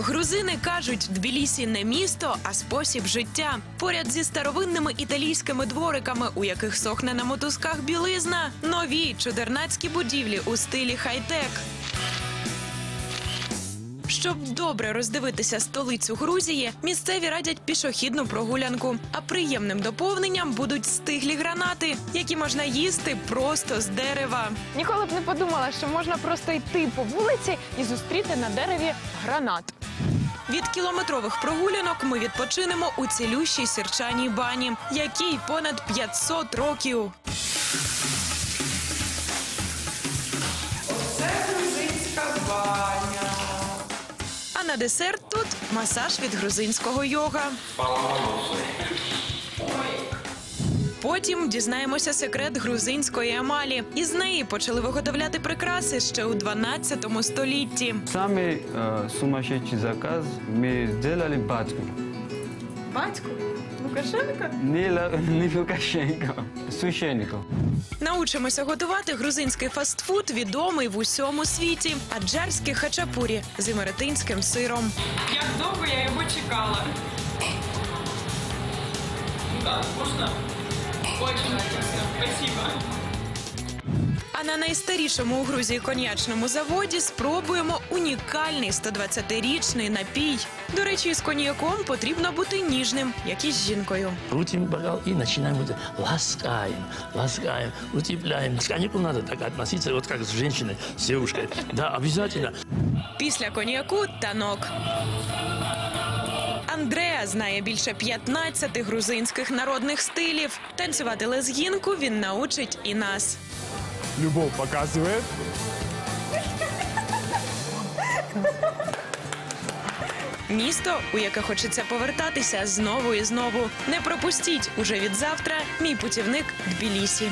Грузини кажуть, Тбілісі не місто, а спосіб життя. Поряд зі старовинними італійськими двориками, у яких сохне на мотузках білизна, нові чудернацькі будівлі у стилі хай-тек. Щоб добре роздивитися столицю Грузії, місцеві радять пішохідну прогулянку. А приємним доповненням будуть стиглі гранати, які можна їсти просто з дерева. Ніколи б не подумала, що можна просто йти по вулиці і зустріти на дереві гранат. Від кілометрових прогулянок ми відпочинемо у цілющій сірчаній бані, якій понад 500 років. А на десерт тут масаж від грузинського йога. Потім дізнаємося секрет грузинської емалі. Із неї почали виготовляти прикраси ще у 12 столітті. Самый э, сумасшедший заказ мы сделали батьку. Батько Лукашенко? Не, Ла- не Лукашенко, священников. Научимося готувати грузинський фастфуд, відомий в усьому світі. Аджарське хачапурі з імеретинським сиром. Як довго я його чекала. Да, вкусно. Очень. Спасибо. А на найстарішому у Грузії коньячному заводі спробуємо унікальний 120-річний напій. До речі, з коньяком потрібно бути ніжним, як і з жінкою. Крутим бокал и начинаем вот ласкаем, ласкаем, утепляем. К коньяку надо так относиться, вот как с женщиной, с девушкой. Да, обязательно. Після коньяку танок. Андреа знає більше 15 грузинських народних стилів. Танцювати лезгінку він научить і нас. Любовь показывает. Місто, у яке хочеться повертатися знову і знову. Не пропустіть уже від завтра мій путівник Тбілісі.